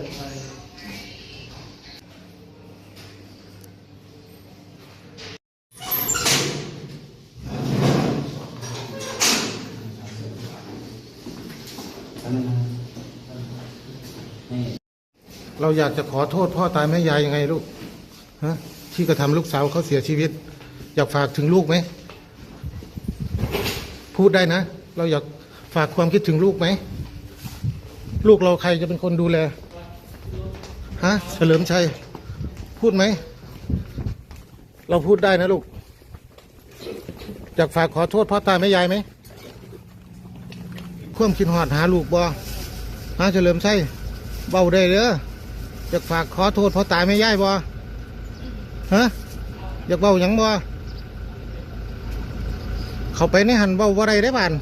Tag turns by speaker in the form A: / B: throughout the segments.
A: ิดไปเราอยากจะขอโทษพ่อตายแม่ยายยังไงลูกฮะที่กระทำลูกสาวเขาเสียชีวิต อยากฝากถึงลูกไหมพูดได้นะ เราอยากฝากความคิดถึงลูกไหม ลูกเราใครจะเป็นคนดูแล ฮะเฉลิมชัย พูดไหม เราพูดได้นะลูก อยากฝากขอโทษพ่อตายแม่ยายไหมควมคิดหอดหาลูกบ่ฮะเฉลิมชัยเบาได้เด้ออยากฝากขอโทษพ่อตายแม่ยายบ่ฮะอยากเบาหยังบ่เขาไปในหันเบาบ่ได้ได้บ้าน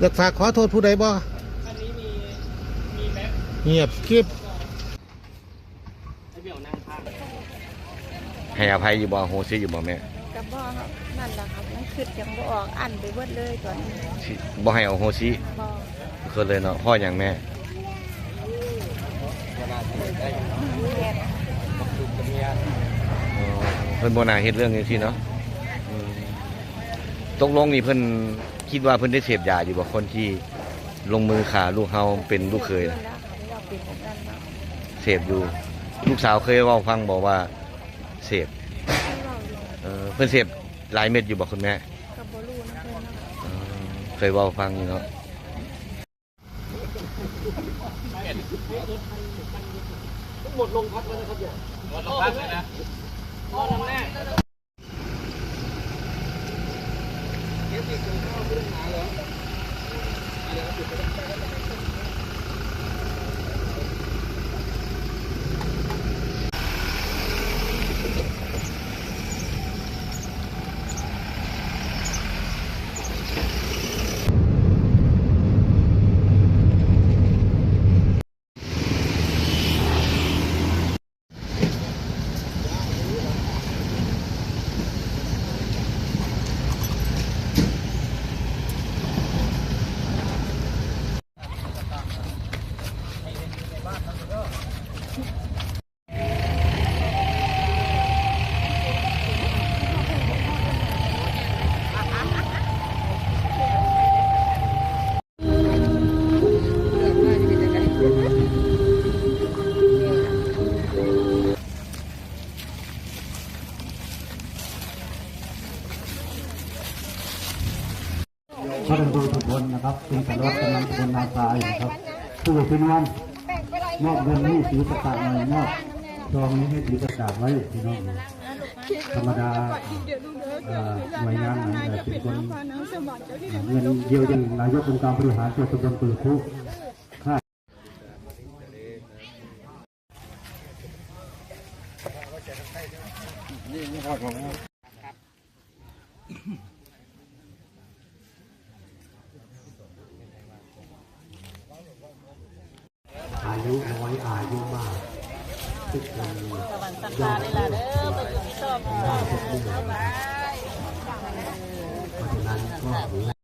A: อยากฝากขอโทษผู้ใดบ่ เงียบคลิป
B: ให้อภัยอยู่บ่โฮซิอยู่บ่แม่
C: กับบ่นั่นแหละครับมันคือจังบ่ออกอันไปเบิดเลยตอนนี้
B: สิบ่ให้เอาโฮซิ
C: บ่
B: ก็เลยเนาะพ่ออย่างแม่
C: แย่
B: อ๋อเพิ่นบ่น่าเฮ็ดเรื่องนี้สิเนาะอืมตกลงนี่เพิ่นคิดว่าเพิ่นได้เสพยาอยู่บ่คนที่ลงมือฆ่าลูกเฮาเป็นลูกเคย
C: แล้
B: น่ะ
C: วค่ะที่เราเป็นของกันเนาะ
B: เสพอยู่ ลูกสาวเคยเว้าฟังบอกว่าเสพ
C: ที่เราอยู่
B: เออเพิ่นเสพหลายเม็ดอยู่บ่คุณแม่
C: กับบ่รู้นะเพิ่นเนาะ
B: เออเคยเว้าฟังอยู่เนาะ
D: พระดำรงทุกคนนะครับเป็นสารวัตรกำลังพลนาซายนะครับผู้เป็นวันมอบเงินให้สีประกาศหน่อยมอบซองนี้ให้สีประกาศไว้พี่น้องธรรมดาหน่วยงานไหนเป็นคนเงินเยียวยานายกองค์การบริหารส่วนตำบลปือคุค่าอายุน้อยอายุมาก ทุกคนยอดเด้อไปอยู่ที่ชอบเพราะฉะนั้นก็